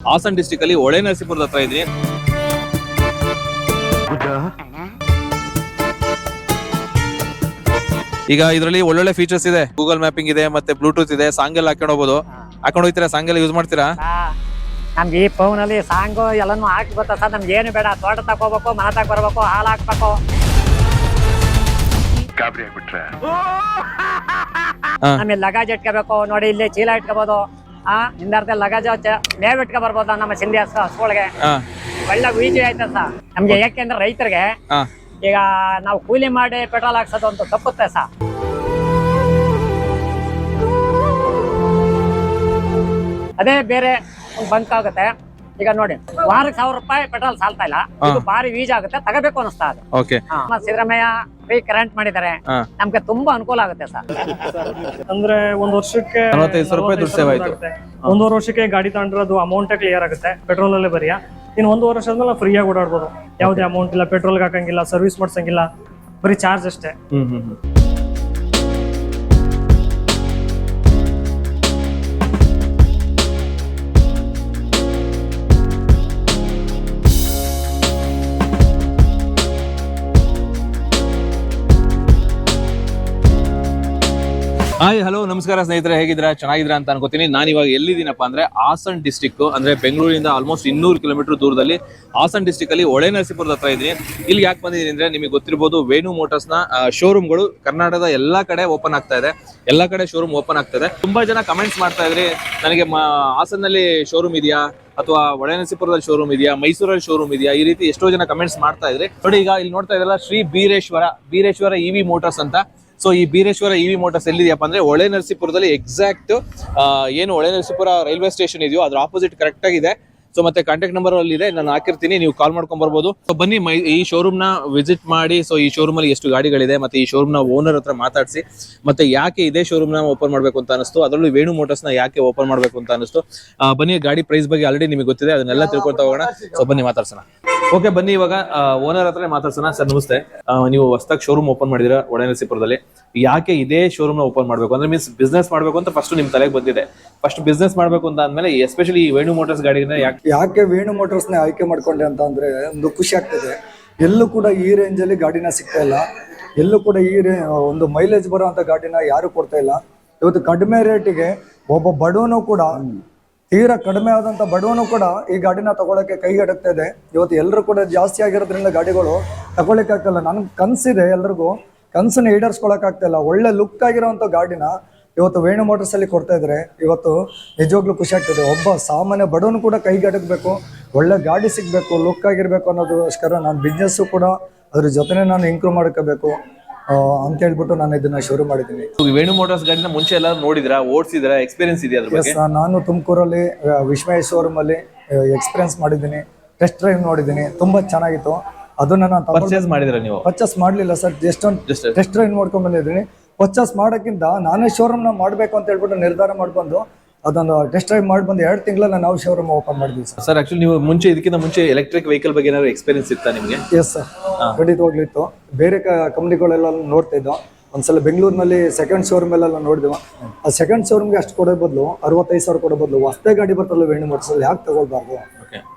Haasan district ಅಲ್ಲಿ ಹೊಳೆ ನರಸೀಪುರದ ಹತ್ರ ಇದ್ವಿ ಈಗ ಇದರಲ್ಲಿ ಒಳ್ಳೊಳ್ಳೆ ಫೀಚರ್ಸ್ ಇದೆ. ಗೂಗಲ್ ಮ್ಯಾಪಿಂಗ್ ಇದೆ ಮತ್ತೆ ಬ್ಲೂಟೂತ್ ಇದೆ ಸಾಂಗ್ ಎಲ್ಲ ಹಾಕೊಂಡು ಹೋಗ್ಬೋದು. ಹಾಕೊಂಡು ಹೋಗ್ತೀರಾ ಸಾಂಗ್ ಎಲ್ಲ ಯೂಸ್ ಮಾಡ್ತೀರಾ? ನಮ್ಗೆ ಈ ಅಲ್ಲಿ ಸಾಂಗು ಎಲ್ಲಾನು ಹಾಕಿ ಬರ್ತಾ ಸರ್? ನಮ್ಗೆ ಏನು ಬೇಡ. ತೋಟ ತಕೋಬೇಕು ಮನ ತಕ ಬರ್ಬೇಕು ಹಾಲು ಹಾಕ್ಬೇಕು. ಗಾಬರಿ ಆಗ್ಬಿಟ್ರೆ. ಹಾ. ಆಮೇಲೆ ಲಗಾಜ್ ಇಟ್ಕೋಬೇಕು. ನೋಡಿ ಇಲ್ಲಿ ಚೀಲ ಇಟ್ಕೋಬಹುದು ಆ ಹಿಂದರ್ಧ ಲಗಜ ಮೇವ್ ಇಟ್ಕೊ ಬರ್ಬೋದ ನಮ್ಮ ಸಿಂಧಿ ಹಸು ಹಸುಗಳಿಗೆ ಒಳ್ಳೆ ವೀಜಿ ಆಯ್ತದ ಸರ್ ನಮ್ಗೆ ಯಾಕೆಂದ್ರೆ ರೈತರಿಗೆ ಈಗ ನಾವು ಕೂಲಿ ಮಾಡಿ ಪೆಟ್ರೋಲ್ ಹಾಕ್ಸೋದು ಅಂತ ತಪ್ಪುತ್ತೆ ಸರ್ ಅದೇ ಬೇರೆ ಒಂದು ಬಂಕ್ ಆಗುತ್ತೆ. ಈಗ ನೋಡಿ ವಾರಕ್ಕೆ ಸಾವಿರ ರೂಪಾಯಿ ಪೆಟ್ರೋಲ್ ಸಾಲ್ತಾ ಇಲ್ಲ. ಇದು ಭಾರಿ ವೀಜ್ ಆಗುತ್ತೆ ತಗಬೇಕು ಅನಿಸ್ತಾ ಅದು ಓಕೆ. ನಮ್ಮ ಸಿದ್ದರಾಮಯ್ಯ ಫ್ರೀ ಕರೆಂಟ್ ಮಾಡಿದ್ದಾರೆ. ನಮ್ಗೆ ತುಂಬಾ ಅನುಕೂಲ ಆಗುತ್ತೆ ಸರ್. ಅಂದ್ರೆ ಒಂದ್ ವರ್ಷಕ್ಕೆ ನಲವತ್ತೈದು ಸಾವಿರ ರೂಪಾಯಿ ದುಡ್ಡು save ಆಯ್ತು. ಆಗುತ್ತೆ. ಒಂದೂವರೆ ವರ್ಷಕ್ಕೆ ಗಾಡಿ ತಗೊಂಡಿರೋದು ಅಮೌಂಟ್ ಕ್ಲಿಯರ್ ಆಗುತ್ತೆ ಪೆಟ್ರೋಲ್ ಅಲ್ಲೇ ಬರೀ ಇನ್ನು ಒಂದು ವರ್ಷ ಆದ್ಮೇಲೆ ಫ್ರೀ ಆಗಿ ಓಡಾಡ್ಬೋದು. ಯಾವುದೇ ಅಮೌಂಟ್ ಇಲ್ಲ ಪೆಟ್ರೋಲ್ ಹಾಕಂಗಿಲ್ಲ ಸರ್ವಿಸ್ ಮಾಡ್ಸಂಗಿಲ್ಲ ಬರೀ ಚಾರ್ಜ್ ಅಷ್ಟೇ. ಹ್ಮ್ ಹ್ಮ್. ಹಾಯ್ ಹಲೋ ನಮಸ್ಕಾರ ಸ್ನೇಹಿತರೆ, ಹೇಗಿದ್ದೀರಾ? ಚೆನ್ನಾಗಿದ್ದೀರಾ ಅಂತ ಅನ್ಕೋತೀನಿ. ನಾನು ಇವಾಗ ಎಲ್ಲಿದ್ದೀನಪ್ಪ ಅಂದ್ರೆ ಹಾಸನ್ ಡಿಸ್ಟಿಕ್ ಅಂದ್ರೆ ಬೆಂಗಳೂರಿಂದ ಆಲ್ಮೋಸ್ಟ್ ಇನ್ನೂರು ಕಿಲೋಮೀಟರ್ ದೂರದಲ್ಲಿ ಹಾಸನ್ ಡಿಸ್ಟಿಕ್ ಅಲ್ಲಿ ಹೊಳೆ ನರಸೀಪುರದ ಹತ್ರ ಇದ್ದೀನಿ. ಇಲ್ಲಿ ಯಾಕೆ ಬಂದಿದ್ದೀನಿ ಅಂದ್ರೆ ನಿಮಗೆ ಗೊತ್ತಿರಬಹುದು ವೇಣು ಮೋಟರ್ಸ್ನ ಶೋರೂಮ್ಗಳು ಕರ್ನಾಟಕದ ಎಲ್ಲಾ ಕಡೆ ಓಪನ್ ಆಗ್ತಾ ಇದೆ. ಎಲ್ಲಾ ಕಡೆ ಶೋರೂಮ್ ಓಪನ್ ಆಗ್ತಾ ಇದೆ. ತುಂಬಾ ಜನ ಕಮೆಂಟ್ಸ್ ಮಾಡ್ತಾ ಇದ್ರಿ. ನನಗೆ ಹಾಸನ್ನಲ್ಲಿ ಶೋರೂಮ್ ಇದೆಯಾ? ಅಥವಾ ಒಳನರಸೀಪುರದಲ್ಲಿ ಶೋರೂಮ್ ಇದೆಯಾ? ಮೈಸೂರಲ್ಲಿ ಶೋರೂಮ್ ಇದೆಯಾ? ಈ ರೀತಿ ಎಷ್ಟೋ ಜನ ಕಮೆಂಟ್ಸ್ ಮಾಡ್ತಾ ಇದ್ರಿ. ನೋಡಿ, ಈಗ ಇಲ್ಲಿ ನೋಡ್ತಾ ಇದ್ರಲ್ಲ ಶ್ರೀ ಬೀರೇಶ್ವರ ಬೀರೇಶ್ವರ ಇವಿ ಮೋಟರ್ಸ್ ಅಂತ. ಸೊ ಈ ಬೀರೇಶ್ವರ ಇವಿ ಮೋಟರ್ಸ್ ಎಲ್ಲಿದೆಯಪ್ಪ ಅಂದ್ರೆ ಒಳೆ ನರಸೀಪುರದಲ್ಲಿ ಎಕ್ಸಾಕ್ಟ್ ಏನು ಒಳೆ ನರಸೀಪುರ ರೈಲ್ವೆ ಸ್ಟೇಷನ್ ಇದೆಯೋ ಅದ್ರ ಆಪೋಸಿಟ್ ಕರೆಕ್ಟ್ ಆಗಿದೆ. ಸೊ ಮತ್ತೆ ಕಾಂಟ್ಯಾಕ್ಟ್ ನಂಬರ್ ಅಲ್ಲಿ ಇದೆ ನಾನು ಹಾಕಿರ್ತೀನಿ, ನೀವು ಕಾಲ್ ಮಾಡ್ಕೊಂಡ್ ಬರ್ಬೋದು. ಸೊ ಬನ್ನಿ ಈ ಶೋರೂಮ್ನ ವಿಸಿಟ್ ಮಾಡಿ ಸೊ ಈ ಶೋರೂಮ್ ಅಲ್ಲಿ ಎಷ್ಟು ಗಾಡಿಗಳಿದೆ, ಮತ್ತೆ ಈ ಶೋರೂಮ್ನ ಓನರ್ ಹತ್ರ ಮಾತಾಡಿಸಿ, ಮತ್ತೆ ಯಾಕೆ ಇದೇ ಶೋರೂಮ್ನ ಓಪನ್ ಮಾಡ್ಬೇಕು ಅಂತ ಅನಿಸ್ತು ಅದರಲ್ಲೂ ವೇಣು ಮೋಟರ್ಸ್ನ ಯಾಕೆ ಓಪನ್ ಮಾಡ್ಬೇಕು ಅಂತ ಅನಿಸ್ತು ಬನ್ನಿ, ಗಾಡಿ ಪ್ರೈಸ್ ಬಗ್ಗೆ ಆಲ್ರೆಡಿ ನಿಮಗೆ ಗೊತ್ತಿದೆ, ಅದನ್ನೆಲ್ಲ ತಿಳ್ಕೊಂತ ಹೋಗೋಣ. ಸೊ ಬನ್ನಿ, ಮಾತಾಡ್ಸೋಣ. ಓಕೆ ಬನ್ನಿ, ಇವಾಗ ಓನರ್ ಹತ್ರ ಮಾತಾಡ್ಸೋಣ. ಸರ್, ನಮಸ್ತೆ. ನೀವು ಹೊಸದಾಗಿ ಶೋರೂಮ್ ಓಪನ್ ಮಾಡಿದಿರಾ ಒಡೆನಸಿಪುರದಲ್ಲಿ ಯಾಕೆ ಇದೇ ಶೋರೂಮ್ನ ಓಪನ್ ಮಾಡ್ಬೇಕು? ಅಂದ್ರೆ ಮೀನ್ಸ್ ಬಿಸ್ನೆಸ್ ಮಾಡ್ಬೇಕು ಅಂತ ಫಸ್ಟ್ ನಿಮ್ ತಲೆಗೆ ಬಂದಿದೆ. ಫಸ್ಟ್ ಬಿಸ್ನೆಸ್ ಮಾಡ್ಬೇಕು ಅಂತ ಅಂದ್ಮೇಲೆ ಎಸ್ಪೆಷಲಿ ವೇಣು ಮೋಟರ್ಸ್ ಗಾಡಿನ ಯಾಕೆ ಯಾಕೆ ವೇಣು ನ ಆಯ್ಕೆ ಮಾಡ್ಕೊಂಡೆ ಅಂತ ಅಂದ್ರೆ ಒಂದು ಖುಷಿ ಆಗ್ತದೆ. ಎಲ್ಲೂ ಕೂಡ ಈ ರೇಂಜಲ್ಲಿ ಗಾಡಿನ ಸಿಗ್ತಾ ಇಲ್ಲ. ಎಲ್ಲೂ ಕೂಡ ಈ ರೇ ಒಂದು ಮೈಲೇಜ್ ಬರುವಂತ ಗಾಡಿನ ಯಾರು ಕೊಡ್ತಾ ಇಲ್ಲ. ಇವತ್ತು ಕಡಿಮೆ ರೇಟಿಗೆ ಒಬ್ಬ ಬಡವನು ಕೂಡ, ತೀರಾ ಕಡಿಮೆ ಆದಂತ ಬಡವನು ಕೂಡ ಈ ಗಾಡಿನ ತಗೊಳಕ್ಕೆ ಕೈಗೆ ಅಡಗ್ತಾ ಇದೆ. ಇವತ್ತು ಎಲ್ಲರೂ ಕೂಡ ಜಾಸ್ತಿ ಆಗಿರೋದ್ರಿಂದ ಗಾಡಿಗಳು ತಗೊಳಕ್ಕೆ ಆಗ್ತಿಲ್ಲ ನನ್ ಕನ್ಸಿದೆ ಎಲ್ರಿಗೂ. ಕನ್ಸನ್ನ ಈಡೇರಿಸ್ಕೊಳಕ್ ಆಗ್ತಾ ಇಲ್ಲ. ಒಳ್ಳೆ ಲುಕ್ ಆಗಿರೋವಂಥ ಗಾಡಿನ ಇವತ್ತು ವೇಣು ಮೋಟರ್ಸ್ ಅಲ್ಲಿ ಕೊಡ್ತಾ ಇದ್ರೆ ಇವತ್ತು ನಿಜವಾಗ್ಲೂ ಖುಷಿ ಆಗ್ತದೆ. ಒಬ್ಬ ಸಾಮಾನ್ಯ ಬಡವನು ಕೂಡ ಕೈಗೆ ಅಡಗಬೇಕು ಒಳ್ಳೆ ಗಾಡಿ ಸಿಗ್ಬೇಕು ಲುಕ್ ಆಗಿರ್ಬೇಕು ಅನ್ನೋದಕ್ಕೋಸ್ಕರ ನಾನು ಬಿಸ್ನೆಸ್ಸು ಕೂಡ ಅದ್ರ ಜೊತೆನೆ ನಾನು ಇಂಪ್ರೂವ್ ಮಾಡ್ಕೋಬೇಕು ಅಂತ ಹೇಳ್ಬಿಟ್ಟು ನಾನು ಇದನ್ನ ಶುರು ಮಾಡಿದ್ದೀನಿ. ವೇಣು ಮೋಟರ್ಸ್ ಗಾಡಿನ ಮುಂಚೆ ಎಲ್ಲ ನೋಡಿದ್ರ? ಓಡಿಸಿದ್ರ? ಎಕ್ಸ್ಪೀರಿಯನ್ಸ್ ಇದೆಯಾ ಅದ್ರ ಬಗ್ಗೆ? ಎಸ್ ನಾನು ತುಮಕೂರಲ್ಲಿ ವಿಶ್ವಯ ಶೋರೂಮ್ ಅಲ್ಲಿ ಎಕ್ಸ್ಪೀರಿಯನ್ಸ್ ಮಾಡಿದ್ದೀನಿ. ಟೆಸ್ಟ್ ಡ್ರೈವ್ ನೋಡಿದ್ದೀನಿ. ತುಂಬಾ ಚೆನ್ನಾಗಿತ್ತು. ಅದನ್ನ ನಾನು ಪರ್ಚೇಸ್ ಮಾಡಿದ್ರ ನೀವು? ಪರ್ಚೇಸ್ ಮಾಡಲಿಲ್ಲ ಸರ್ ಜಸ್ಟ್ ಒಂದು Just ಟೆಸ್ಟ್ ಡ್ರೈವ್ ನೋಡ್ಕೊಂಡ್ ಬಂದಿದ್ದೀನಿ. ಪರ್ಚೇಸ್ ಮಾಡೋಕ್ಕಿಂತ ನಾನೇ ಶೋರೂಮ್ನ ಮಾಡಬೇಕು ಅಂತ ಹೇಳ್ಬಿಟ್ಟು ನಿರ್ಧಾರ ಮಾಡ್ಕೊಂಡು ಅದೊಂದು ಟೆಸ್ಟ್ ಡ್ರೈವ್ ಮಾಡಿ ಬಂದು ಎರಡು ತಿಂಗಳಲ್ಲಿ ನಾವು ಶೋರೂಮ್ ಓಪನ್ ಮಾಡಿದ್ವಿ ಸರ್. ಸರ್ ಆಕ್ಚುಲಿ ನೀವು ಮುಂಚೆ ಇದಕ್ಕಿಂತ ಮುಂಚೆ ಎಲೆಕ್ಟ್ರಿಕ್ ವೆಹಿಕಲ್ ಬಗ್ಗೆ ಏನಾದ್ರು ಎಕ್ಸ್ಪೀರಿಯನ್ಸ್ ಇತ್ತಾ ನಿಮಗೆ? ಎಸ್ ಸರ್ ಖಂಡಿತವಾಗ್ಲಿತ್ತು ಬೇರೆ ಕಂಪ್ನಿಗಳೆಲ್ಲ ನೋಡ್ತಾ ಇದ್ದೋ ಒಂದ್ಸಲ ಬೆಂಗಳೂರಿನಲ್ಲಿ ಸೆಕೆಂಡ್ ಶೋರೂಮ್ ಎಲ್ಲ ನೋಡಿದ್ವಿ ಆ ಸೆಕೆಂಡ್ ಶೋರೂಮ್ಗೆ ಅಷ್ಟು ಕೊಡೋ ಬದಲು ಅರವತ್ತೈದು ಸಾವಿರ ಕೊಡೋ ಬದಲು ಹೊಸದೇ ಗಾಡಿ ಬರ್ತಲ್ಲ ವೇಣು ಮೋಟರ್ಸಲ್ಲಿ ಯಾಕೆ ತಗೊಳ್ಬಾರ್ದು?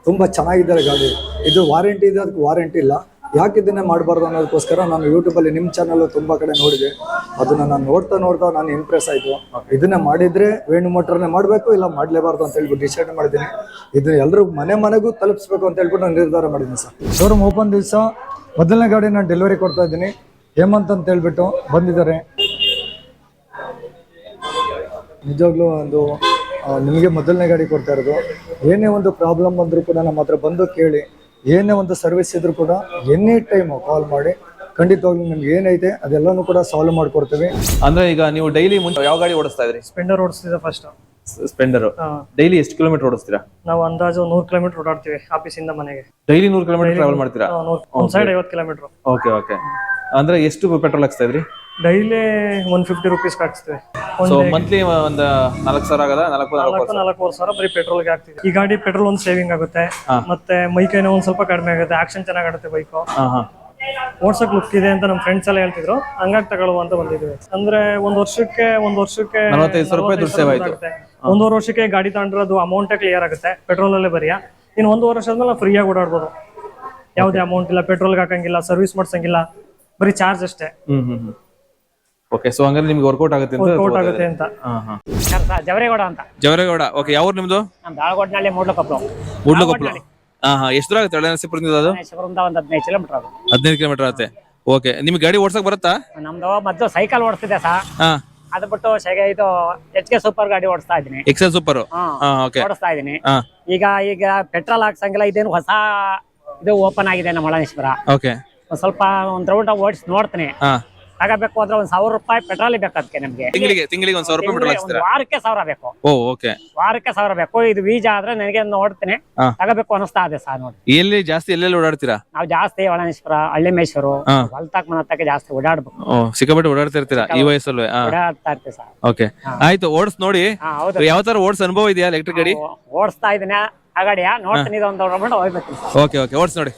ತುಂಬಾ ಚೆನ್ನಾಗಿದ್ದಾರೆ ಗಾಡಿ. ಇದು ವಾರಂಟಿ ಇದೆ ಅದಕ್ಕೆ ವಾರಂಟಿ ಇಲ್ಲ. ಯಾಕೆ ಇದನ್ನೇ ಮಾಡಬಾರ್ದು ಅನ್ನೋದಕ್ಕೋಸ್ಕರ ನಾನು ಯೂಟ್ಯೂಬಲ್ಲಿ ನಿಮ್ಮ ಚಾನಲ್ ತುಂಬ ಕಡೆ ನೋಡಿದೆ. ಅದನ್ನು ನಾನು ನೋಡ್ತಾ ನೋಡ್ತಾ ನಾನು ಇಂಪ್ರೆಸ್ ಆಯಿತು. ಇದನ್ನ ಮಾಡಿದರೆ ವೇಣು ಮೋಟ್ರನ್ನೇ ಮಾಡಬೇಕು ಇಲ್ಲ ಮಾಡಲೇಬಾರ್ದು ಅಂತ ಹೇಳ್ಬಿಟ್ಟು ಡಿಸೈಡ್ ಮಾಡಿದ್ದೀನಿ. ಇದನ್ನ ಎಲ್ಲರೂ ಮನೆ ಮನೆಗೂ ತಲುಪಿಸ್ಬೇಕು ಅಂತ ಹೇಳ್ಬಿಟ್ಟು ನಾನು ನಿರ್ಧಾರ ಮಾಡಿದ್ದೀನಿ ಸರ್. ಶೋರೂಮ್ ಓಪನ್ ದಿವಸ ಮೊದಲನೇ ಗಾಡಿ ನಾನು ಡೆಲಿವರಿ ಕೊಡ್ತಾ ಇದ್ದೀನಿ. ಹೇಮಂತ್ ಅಂತ ಹೇಳ್ಬಿಟ್ಟು ಬಂದಿದ್ದಾರೆ. ನಿಜವಾಗ್ಲೂ ಒಂದು ನಿಮಗೆ ಮೊದಲನೇ ಗಾಡಿ ಕೊಡ್ತಾ ಇರೋದು. ಏನೇ ಒಂದು ಪ್ರಾಬ್ಲಮ್ ಬಂದರೂ ಕೂಡ ನಮ್ಮ ಹತ್ರ ಬಂದು ಕೇಳಿ. ಏನೇ ಒಂದು ಸರ್ವಿಸ್ ಇದ್ರೂ ಕೂಡ ಎನಿ ಟೈಮ್ ಕಾಲ್ ಮಾಡಿ ಖಂಡಿತವಾಗ್ಲೂ ನಿಮ್ಗೆ ಏನೈತೆ ಅದೆಲ್ಲಾನು ಕೂಡ ಸಾಲ್ವ್ ಮಾಡ್ಕೊಡ್ತೀವಿ. ಅಂದ್ರೆ ಈಗ ನೀವು ಡೈಲಿ ಮುಂಚೆ ಯಾವ ಗಾಡಿ ಓಡಿಸ್ತಾ ಇದ್ರಿ? ಸ್ಪೆಂಡರ್ ಓಡಿಸ್ತಿದ್ದೆ ಫಸ್ಟ್ ಸ್ಪೆಂಡರ್ ಡೈಲಿ ಎಷ್ಟು ಕಿಲೋಮೀಟರ್ ಓಡಿಸ್ತೀರಾ? ನಾವು ಅಂದಾಜು ನೂರ್ ಕಿಲೋಮೀಟರ್ ಓಡಾಡ್ತೀವಿ ಆಫೀಸಿಂದ ಮನೆಗೆ. ಡೈಲಿ ನೂರು ಕಿಲೋಮೀಟರ್ ಟ್ರಾವೆಲ್ ಮಾಡ್ತೀರಾ? ಒಂದ್ ಸೈಡ್ ಐವತ್ತು ಕಿಲೋಮೀಟರ್ ಓಕೆ ಓಕೆ ಅಂದ್ರೆ ಎಷ್ಟು ಪೆಟ್ರೋಲ್ ಹಾಕ್ಸ್ತಾ ಇದ್ರಿ? ಡೈಲಿ ಒನ್ ಫಿಫ್ಟಿ ರುಪೀಸ್ ಹಾಕ್ಸ್ತೀವಿ. ಸೊ ಮಂತ್ಲಿ ಒಂದು ನಾಲ್ಕು ಸಾವಿರ ಆಗದ? ನಾಲ್ಕು ನಾಲ್ಕು ನಾಲ್ಕು ನಾಲ್ಕೂವರೆ ಸಾವಿರ ಬರೀ ಪೆಟ್ರೋಲ್ಗೆ ಹಾಕ್ತಿವಿ. ಈ ಗಾಡಿ ಪೆಟ್ರೋಲ್ ಒಂದು ಸೇವಿಂಗ್ ಆಗುತ್ತೆ. ಮತ್ತೆ ಮೈಕೈನ ಒಂದ್ ಸ್ವಲ್ಪ ಕಡಿಮೆ ಆಗುತ್ತೆ. ಆಕ್ಷನ್ ಚೆನ್ನಾಗಾಗುತ್ತೆ ಬೈಕು ಹಾ ಹಾ. ಓಡ್ಸಕ್ ಲುಕ್ ಇದೆ ಅಂತ ನಮ್ಮ ಫ್ರೆಂಡ್ಸ್ ಎಲ್ಲ ಹೇಳ್ತಿದ್ರು. ಹಂಗಾಗಿ ತಗೊಳ್ಳುವ ಅಂತ ಬಂದಿದ್ವಿ. ಅಂದ್ರೆ ಒಂದ್ ವರ್ಷಕ್ಕೆ ಒಂದ್ ವರ್ಷಕ್ಕೆ. ಒಂದೂವರೆ ವರ್ಷಕ್ಕೆ ಗಾಡಿ ತಗೊಂಡ್ರೆ ಅಮೌಂಟ್ ಕ್ಲಿಯರ್ ಆಗುತ್ತೆ. ಪೆಟ್ರೋಲ್ ಅಲ್ಲೇ ಬರೀ ಇನ್ನು ಒಂದೂವರೆ ವರ್ಷ ಆದ್ಮೇಲೆ ಫ್ರೀ ಆಗಿ ಓಡಾಡ್ಬೋದು. ಯಾವುದೇ ಅಮೌಂಟ್ ಇಲ್ಲ. ಪೆಟ್ರೋಲ್ ಹಾಕಂಗಿಲ್ಲ ಸರ್ವಿಸ್ ಮಾಡ್ಸಂಗಿಲ್ಲ. ಬರೀ ಚಾರ್ಜ್ ಅಷ್ಟೇ. ಓಕೆ ಸೊ ಹಂಗಾದ್ರೆ ನಿಮ್ಗೆ ವರ್ಕೌಟ್ ಆಗುತ್ತೆ ಅಂತ ವರ್ಕೌಟ್ ಆಗುತ್ತೆ ಅಂತ. ಹಾ ಹಾ. ಜವರೇಗೌಡ ಅಂತ. ಜವರೇಗೌಡ ಓಕೆ ಯಾವ ಊರು ನಿಮ್ದು ನಮ್ಮ ದಾಳಗೋಡ್ನಳ್ಳಿ ಮೂಡ್ಲಕೊಪ್ಪಲು ಮೂಡ್ಲಕೊಪ್ಪಲು ಹಾ ಹಾ ಎಷ್ಟು ದೂರ ಆಗುತ್ತೆ ಒಳ್ಳೆ ನರಸೀಪುರದಿಂದ ಅದು? ಶಿವರಿಂದ ಒಂದು ಹದಿನೈದು ಕಿಲೋಮೀಟರ್ ಆಗುತ್ತೆ. ಹದಿನೈದು ಕಿಲೋಮೀಟರ್ ಆಗುತ್ತೆ. ಓಕೆ ನಿಮ್ಗೆ ಗಾಡಿ ಓಡ್ಸಕ್ ಬರುತ್ತಾ? ನಮ್ದು ಮದ್ದು ಸೈಕಲ್ ಓಡಿಸ್ತಿದ್ದೆ ಸರ್ ಹಾ. ಅದು ಬಿಟ್ಟು ಶೇಗೆ ಇದು ಎಚ್ ಕೆ ಸೂಪರ್ ಗಾಡಿ ಓಡಿಸ್ತಾ ಇದೀನಿ ಎಕ್ಸೆಲ್ ಸೂಪರ್ ಹಾ ಹಾ ಓಕೆ ಓಡಿಸ್ತಾ ಇದೀನಿ ಹಾ. ಈಗ ಈಗ ಪೆಟ್ರೋಲ್ ಹಾಕ್ಸಂಗಿಲ್ಲ ಇದೇನು ಹೊಸ ಇದು ಓಪನ್ ಆಗಿದೆ ನಮ್ಮ ಮಳನೇಶ್ವರ ಓಕೆ ಒಂದ್ ಸ್ವಲ್ಪ ಒಂದ್ ರೌಂಡ್ ಓಡಿಸಿ ನೋಡ್ತೀನಿ. ಹಾ. ತಗೋಬೇಕು ಅಂದ್ರೆ ಒಂದ್ ಸಾವಿರ ರೂಪಾಯಿ ಪೆಟ್ರೋಲ್ ಬೇಕು ಅದಕ್ಕೆ ನಿಮ್ಗೆ. ತಿಂಗಳಿಗೆ ತಿಂಗಳಿಗೆ ಒಂದ್ ಸಾವಿರ ರೂಪಾಯಿ ಒಂದು ವಾರಕ್ಕೆ ಸಾವಿರ ಬೇಕು. Oh okay. ವಾರಕ್ಕೆ ಸಾವಿರ ಬೇಕು. ಇದು ವೀಜ ಆದ್ರೆ ನನಗೆ ನೋಡ್ತೀನಿ. ಹಾ. ತಗೋಬೇಕು ಅನಿಸ್ತಾ ಇದೆ ಸರ್ ನೋಡಿ. ಎಲ್ಲಿ ಜಾಸ್ತಿ ಎಲ್ಲೆಲ್ಲಿ ಓಡಾಡ್ತೀರಾ? ನಾವು ಜಾಸ್ತಿ ಒಳನೇಶ್ವರ ಹಳ್ಳಿ ಮೇಶ್ವರ ಹಾ. ಹೊಲ್ತಾಕ್ ಜಾಸ್ತಿ ಓಡಾಡ್ಬೇಕು. ಓ ಸಿಕ್ಕಾಪಟ್ಟೆ ಓಡಾಡ್ತಾ ಇರ್ತೀರಾ ಈ ವಯಸ್ಸಲ್ಲೂ ಹಾ. ಓಡಾಡ್ತಾ ಇರ್ತೀವಿ ಸರ್. ಓಕೆ. ಆಯ್ತು ಓಡಿಸ್ ನೋಡಿ. ಹಾ ಹೌದು. ಯಾವ ತರ ಓಡಿಸ್ ಅನುಭವ ಇದೆಯಾ ಎಲೆಕ್ಟ್ರಿಕ್ ಗಾಡಿ? ಓಡಿಸ್ತಾ ಇದೀನಿ. ಆ ಗಾಡಿಯ ನೋಡ್ತೀನಿ ಇದೊಂದು ಹೋಗ್ಬೇಕು ಓಕೆ ಓಕೆ. ಓಡಿಸ್ ನೋಡಿ.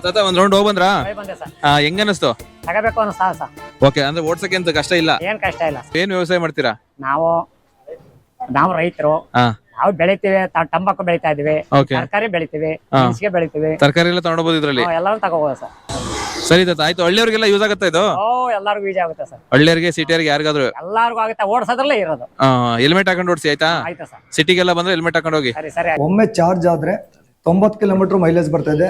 ತಾತ ಒಂದ್ ರೌಂಡ್ ಹೋಗ್ ಬಂದ್ರಾ? ಹೋಗಿ ಬಂದೆ ಸರ್. ಹೆಂಗ್ ಅನ್ನಿಸ್ತು ತಗೋಬೇಕು ಅನ್ನೋ ಸರ್ ಓಕೆ ಅಂದ್ರೆ ಓಡ್ಸಕ್ಕೆ ಅಂತ ಕಷ್ಟ ಇಲ್ಲ? ಏನ್ ಕಷ್ಟ ಇಲ್ಲ. ಏನ್ ವ್ಯವಸಾಯ ಮಾಡ್ತೀರಾ? ನಾವು ನಾವು ರೈತರು. ಹಾ. ನಾವು ಬೆಳಿತೀವಿ ತ- ತಂಬಾಕು ಬೆಳಿತಾ ಇದೀವಿ ತರಕಾರಿ ಬೆಳಿತೀವಿ ಹಾ. ಮೆಣಸಿಗೆ ಬೆಳಿತೀವಿ. ತರಕಾರಿ ಎಲ್ಲ ತಗೊಂಡೋಗ್ಬೋದು ಇದ್ರಲ್ಲಿ? ನಾವು ಎಲ್ಲರೂ ತಗೋಬೋದು ಸರ್. ಸರಿ ತಾತ ಆಯ್ತು. ಹಳ್ಳಿಯವ್ರಿಗೆಲ್ಲ ಯೂಸ್ ಆಗುತ್ತಾ ಇದು? ಓ ಎಲ್ಲರಿಗೂ ಯೂಸ್ ಆಗುತ್ತೆ ಸರ್. ಹಳ್ಳಿಯರಿಗೆ ಸಿಟಿಯರಿಗೆ ಯಾರಿಗಾದ್ರು? ಎಲ್ಲಾರ್ಗು ಆಗುತ್ತೆ. ಓಡಿಸೋದ್ರಲ್ಲೇ ಇರೋದು. ಹೆಲ್ಮೆಟ್ ಹಾಕೊಂಡು ಓಡಿಸಿ ಆಯ್ತಾ? ಆಯ್ತಾ ಸರ್. ಸಿಟಿಗೆಲ್ಲ ಬಂದ್ರೆ ಹೆಲ್ಮೆಟ್ ಹಾಕೊಂಡು ಹೋಗಿ. ಸರಿ ಸರಿ. ಒಮ್ಮೆ ಚಾರ್ಜ್ ಆದರೆ ತೊಂಬತ್ತು ಕಿಲೋಮೀಟ್ರ್ ಮೈಲೇಜ್ ಬರ್ತಾ ಇದೆ,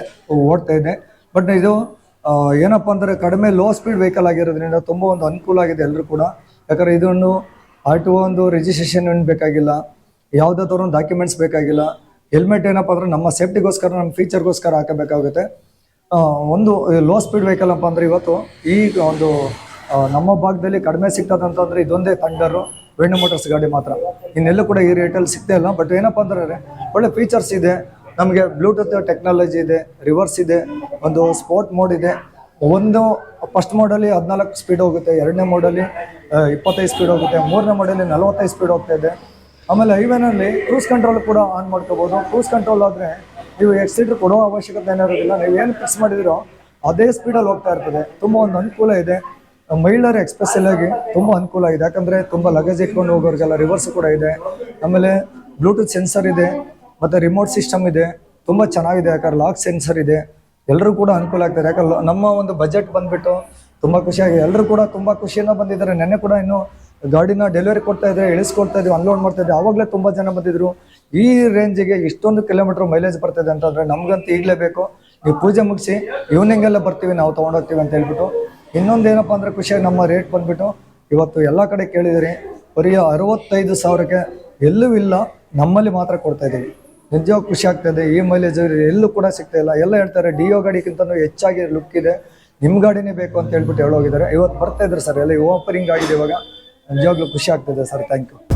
ಓಡ್ತಾ ಇದೆ. ಬಟ್ ಇದು ಏನಪ್ಪ ಅಂದರೆ ಕಡಿಮೆ ಲೋ ಸ್ಪೀಡ್ ವೆಹಿಕಲ್ ಆಗಿರೋದ್ರಿಂದ ತುಂಬ ಒಂದು ಅನುಕೂಲ ಆಗಿದೆ ಎಲ್ಲರೂ ಕೂಡ. ಯಾಕಂದರೆ ಇದನ್ನು ಆರ್ ಟಿ ಒಂದು ರಿಜಿಸ್ಟ್ರೇಷನ್ ಏನು ಬೇಕಾಗಿಲ್ಲ ಯಾವುದೇ ಥರ ಒಂದು ಡಾಕ್ಯುಮೆಂಟ್ಸ್ ಬೇಕಾಗಿಲ್ಲ. ಹೆಲ್ಮೆಟ್ ಏನಪ್ಪ ಅಂದರೆ ನಮ್ಮ ಸೇಫ್ಟಿಗೋಸ್ಕರ ನಮ್ಮ ಫೀಚರ್ಗೋಸ್ಕರ ಹಾಕಬೇಕಾಗುತ್ತೆ. ಒಂದು ಲೋ ಸ್ಪೀಡ್ ವೆಹಿಕಲ್ ಅಪ್ಪ ಅಂದರೆ ಇವತ್ತು ಈ ಒಂದು ನಮ್ಮ ಭಾಗದಲ್ಲಿ ಕಡಿಮೆ ಸಿಗ್ತದೆ ಅಂತಂದರೆ ಇದೊಂದೇ ಥಂಡರು ವೆಣ್ಣು ಮೋಟರ್ಸ್ ಗಾಡಿ ಮಾತ್ರ. ಇನ್ನೆಲ್ಲೂ ಕೂಡ ಈ ರೇಟಲ್ಲಿ ಸಿಗ್ತಾ ಇಲ್ಲ. ಬಟ್ ಏನಪ್ಪ ಅಂದರೆ, ಒಳ್ಳೆ ಫೀಚರ್ಸ್ ಇದೆ. ನಮಗೆ ಬ್ಲೂಟೂತ್ ಟೆಕ್ನಾಲಜಿ ಇದೆ ರಿವರ್ಸ್ ಇದೆ, ಒಂದು ಸ್ಪೋರ್ಟ್ ಮೋಡ್ ಇದೆ. ಒಂದು ಫಸ್ಟ್ ಮೋಡಲ್ಲಿ ಹದಿನಾಲ್ಕು ಸ್ಪೀಡ್ ಹೋಗುತ್ತೆ, ಎರಡನೇ ಮೋಡಲ್ಲಿ ಇಪ್ಪತ್ತೈದು ಸ್ಪೀಡ್ ಹೋಗುತ್ತೆ, ಮೂರನೇ ಮೋಡಲ್ಲಿ ನಲವತ್ತೈದು ಸ್ಪೀಡ್ ಹೋಗ್ತಾ ಇದೆ. ಆಮೇಲೆ ಹೈವೇನಲ್ಲಿ ಕ್ರೂಸ್ ಕಂಟ್ರೋಲ್ ಕೂಡ ಆನ್ ಮಾಡ್ಕೋಬೋದು. ಕ್ರೂಸ್ ಕಂಟ್ರೋಲ್ ಆದರೆ ನೀವು ಎಕ್ಸಿಟ್ರ್ ಕೊಡೋ ಅವಶ್ಯಕತೆ ಏನಿರೋದಿಲ್ಲ. ನೀವು ಏನು ಫಿಕ್ಸ್ ಮಾಡಿದಿರೋ ಅದೇ ಸ್ಪೀಡಲ್ಲಿ ಹೋಗ್ತಾ ಇರ್ತದೆ. ತುಂಬ ಒಂದು ಅನುಕೂಲ ಇದೆ. ಮಹಿಳೆಯರು ಎಕ್ಸ್ಪೆಷಲ್ ಆಗಿ ತುಂಬ ಅನುಕೂಲ ಇದೆ ಯಾಕಂದರೆ ತುಂಬ ಲಗೇಜ್ ಇಟ್ಕೊಂಡು ಹೋಗೋರಿಗೆಲ್ಲ ರಿವರ್ಸ್ ಕೂಡ ಇದೆ. ಆಮೇಲೆ ಬ್ಲೂಟೂತ್ ಸೆನ್ಸರ್ ಇದೆ. ಮತ್ತು ರಿಮೋಟ್ ಸಿಸ್ಟಮ್ ಇದೆ, ತುಂಬ ಚೆನ್ನಾಗಿದೆ, ಯಾಕಂದ್ರೆ ಲಾಕ್ ಸೆನ್ಸರ್ ಇದೆ. ಎಲ್ಲರೂ ಕೂಡ ಅನುಕೂಲ ಆಗ್ತಾರೆ. ಯಾಕಂದ್ರೆ ನಮ್ಮ ಒಂದು ಬಜೆಟ್ ಬಂದ್ಬಿಟ್ಟು ತುಂಬ ಖುಷಿಯಾಗಿ ಎಲ್ಲರೂ ಕೂಡ ತುಂಬ ಖುಷಿಯಿಂದ ಬಂದಿದ್ದಾರೆ. ನೆನ್ನೆ ಕೂಡ ಇನ್ನು ಗಾಡಿನ ಡೆಲಿವರಿ ಕೊಡ್ತಾ ಇದ್ರೆ ಇಳಿಸ್ಕೊಡ್ತಾ ಇದ್ವಿ ಅನ್ಲೋಡ್ ಮಾಡ್ತಾ ಇದ್ವಿ. ಆವಾಗಲೇ ತುಂಬ ಜನ ಬಂದಿದ್ರು. ಈ ರೇಂಜಿಗೆ ಇಷ್ಟೊಂದು ಕಿಲೋಮೀಟರ್ ಮೈಲೇಜ್ ಬರ್ತದೆ ಅಂತಂದ್ರೆ ನಮ್ಗಂತೂ ಈಗಲೇ ಬೇಕು. ನೀವು ಪೂಜೆ ಮುಗಿಸಿ ಈವ್ನಿಂಗ್ ಎಲ್ಲ ಬರ್ತೀವಿ, ನಾವು ತೊಗೊಂಡೋಗ್ತೀವಿ ಅಂತ ಹೇಳ್ಬಿಟ್ಟು. ಇನ್ನೊಂದು ಏನಪ್ಪಾ ಅಂದರೆ ಖುಷಿಯಾಗಿ ನಮ್ಮ ರೇಟ್ ಬಂದ್ಬಿಟ್ಟು ಇವತ್ತು ಎಲ್ಲ ಕಡೆ ಕೇಳಿದಿರಿ ಬರೀ ಅರವತ್ತೈದು ಸಾವಿರಕ್ಕೆ ಎಲ್ಲೂ ಇಲ್ಲ, ನಮ್ಮಲ್ಲಿ ಮಾತ್ರ ಕೊಡ್ತಾ ಇದ್ದೀವಿ. ನಿಜವಾಗ ಖುಷಿ ಆಗ್ತದೆ ಈ ಮೈಲೇಜ್ ಎಲ್ಲೂ ಕೂಡ ಸಿಗ್ತಾ ಇಲ್ಲ. ಎಲ್ಲ ಹೇಳ್ತಾರೆ ಡಿಯೋ ಗಾಡಿಗಿಂತನೂ ಹೆಚ್ಚಾಗಿ ಲುಕ್ ಇದೆ. ನಿಮ್ಮ ಗಾಡಿನೇ ಬೇಕು ಅಂತ ಹೇಳ್ಬಿಟ್ಟು ಹೇಳೋಗಿದ್ದಾರೆ. ಇವತ್ತು ಬರ್ತಾ ಇದ್ರು ಸರ್. ಎಲ್ಲ ಓಪನಿಂಗ್ ಆಗಿದೆ ಇವಾಗ. ನಿಜವಾಗ್ಲೂ ಖುಷಿ ಆಗ್ತದೆ ಸರ್. ಥ್ಯಾಂಕ್ ಯು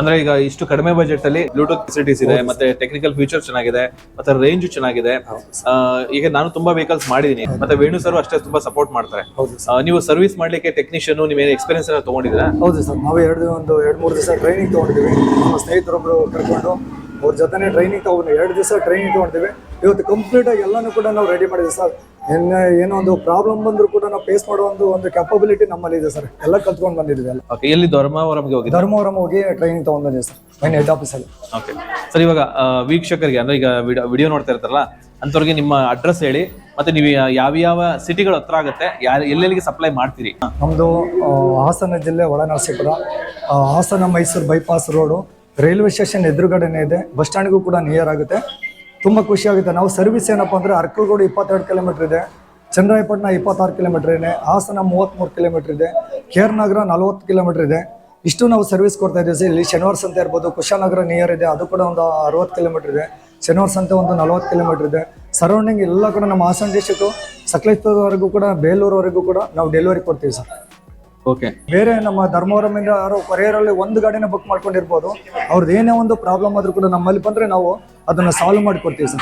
ಅಂದ್ರೆ ಈಗ ಇಷ್ಟು ಕಡಿಮೆ ಬಜೆಟ್ ಅಲ್ಲಿ ಬ್ಲೂಟೂತ್ ಫೆಸಿಲಿಟೀಸ್ ಇದೆ ಮತ್ತೆ ಟೆಕ್ನಿಕಲ್ ಫೀಚರ್ ಚೆನ್ನಾಗಿದೆ ಮತ್ತೆ ರೇಂಜ್ ಚೆನ್ನಾಗಿದೆ. ಈಗ ನಾನು ತುಂಬಾ ವೆಹಿಕಲ್ಸ್ ಮಾಡಿದೀನಿ ಮತ್ತೆ ವೇಣು ಸರ್ ಅಷ್ಟೇ ತುಂಬಾ ಸಪೋರ್ಟ್ ಮಾಡ್ತಾರೆ. ನೀವು ಸರ್ವಿಸ್ ಮಾಡ್ಲಿಕ್ಕೆ ಟೆಕ್ನಿಷಿಯನ್ ಏನು ಎಕ್ಸ್ಪೀರಿಯನ್ಸ್ ಎಲ್ಲ ತಗೊಂಡಿದ್ದೀರಾ? ಹೌದು ಸರ್ ನಾವು ಎರಡು ಒಂದು ಎರಡು ಮೂರು ದಿವಸ ಟ್ರೈನಿಂಗ್ ತಗೊಂಡಿದ್ದೀವಿ. ನಮ್ಮ ಸ್ನೇಹಿತರೊಬ್ರು ಕರ್ಕೊಂಡು ಅವ್ರ ಜೊತೆನೇ ಟ್ರೈನಿಂಗ್ ತಗೊಂಡು ಎರಡು ದಿವಸ ಟ್ರೈನಿಂಗ್ ತೊಗೊಂಡಿದ್ದೀವಿ. ಇವತ್ತು ಕಂಪ್ಲೀಟಾಗಿ ಎಲ್ಲಾನು ಕೂಡ ನಾವು ರೆಡಿ ಮಾಡಿದ್ದೀವಿ ಸರ್. ಏನೇ ಏನೋ ಒಂದು ಪ್ರಾಬ್ಲಮ್ ಬಂದರೂ ಕೂಡ ನಾವು ಫೇಸ್ ಮಾಡೋ ಒಂದು ಒಂದು ಕೆಪಬಿಲಿಟಿ ನಮ್ಮಲ್ಲಿ ಇದೆ ಸರ್. ಎಲ್ಲ ಕಲ್ತ್ಕೊಂಡು ಬಂದಿದ್ದೀವಿ ಎಲ್ಲ. ಓಕೆ ಎಲ್ಲಿ? ಧರ್ಮವರಂಗೆ ಹೋಗಿ ಧರ್ಮವರಂ ಹೋಗಿ ಟ್ರೈನಿಂಗ್ ತಗೊಂಡಿದ್ದೀವಿ ಸರ್. ಮೈನ್ ಹೆಡ್ ಆಫೀಸಲ್ಲಿ ಓಕೆ ಸರ್ ಇವಾಗ ಆ, ವೀಕ್ಷಕರಿಗೆ ಅಂದ್ರೆ ಈಗ ವಿಡಿಯೋ ನೋಡ್ತಾ ಇರ್ತಾರಲ್ಲ ಅಂಥವ್ರಿಗೆ ನಿಮ್ಮ ಅಡ್ರೆಸ್ ಹೇಳಿ ಮತ್ತೆ ನೀವು ಯಾವ ಯಾವ ಸಿಟಿಗಳ ಹತ್ರ ಆಗುತ್ತೆ ಯಾರು ಎಲ್ಲೆಲ್ಲಿಗೆ ಸಪ್ಲೈ ಮಾಡ್ತೀರಿ? ನಮ್ಮದು ಹಾಸನ ಜಿಲ್ಲೆ ಒಳನರಸೀಪುರ. ಆ, Hassan Mysuru bypass road railway station ಎದುರುಗಡೆನೇ ಇದೆ. ಬಸ್ ಸ್ಟ್ಯಾಂಡ್ಗೂ ಕೂಡ ನಿಯರ್ ಆಗುತ್ತೆ. ತುಂಬ ಖುಷಿ ಆಗುತ್ತೆ. ನಾವು ಸರ್ವಿಸ್ ಏನಪ್ಪ ಅಂದರೆ ಅರ್ಕಲ್ಗೋಡು ಇಪ್ಪತ್ತೆರಡು ಕಿಲೋಮೀಟರ್ ಇದೆ. ಚಂದ್ರಾಯಪಟ್ಟಣ ಇಪ್ಪತ್ತಾರು ಕಿಲೋಮೀಟರ್ ಇದೆ. ಹಾಸನ ಮೂವತ್ತ್ಮೂರು ಕಿಲೋಮೀಟರ್ ಇದೆ. ಕೇರ್ ನಗರ ನಲವತ್ತು ಕಿಲೋಮೀಟರ್ ಇದೆ. ಇಷ್ಟು ನಾವು ಸರ್ವಿಸ್ ಕೊಡ್ತಾ ಇದ್ದೀವಿ. ಇಲ್ಲಿ ಶನಿವಾರ ಸಂತೆ ಇರ್ಬೋದು ಕುಶಾನಗರ ನಿಯರ್ ಇದೆ. ಅದು ಕೂಡ ಒಂದು ಅರವತ್ತು ಕಿಲೋಮೀಟರ್ ಇದೆ. ಶನಿವಾರ ಸಂತೆ ಒಂದು ನಲವತ್ತು ಕಿಲೋಮೀಟರ್ ಇದೆ. ಸರೌಂಡಿಂಗ್ ಎಲ್ಲ ಕೂಡ ನಮ್ಮ ಹಾಸನ ಡಿಸ್ಟಿಕ್ ಸಕಲೇಶ್ವರವರೆಗೂ ಕೂಡ, ಬೇಲೂರವರೆಗೂ ಕೂಡ ನಾವು ಡೆಲಿವರಿ ಕೊಡ್ತೀವಿ ಸರ್. ಓಕೆ. ಬೇರೆ ನಮ್ಮ ಧರ್ಮವರಮಿಂದ ಯಾರೋ ಕೊರಿಯರಲ್ಲಿ ಒಂದು ಗಾಡಿನ ಬುಕ್ ಮಾಡ್ಕೊಂಡಿರ್ಬೋದು. ಅವ್ರದ್ದು ಏನೇ ಒಂದು ಪ್ರಾಬ್ಲಮ್ ಆದ್ರೂ ಕೂಡ ನಮ್ಮಲ್ಲಿ ಬಂದ್ರೆ ನಾವು ಅದನ್ನ ಸಾಲ್ವ್ ಮಾಡಿ ಕೊಡ್ತೀವಿ ಸರ್.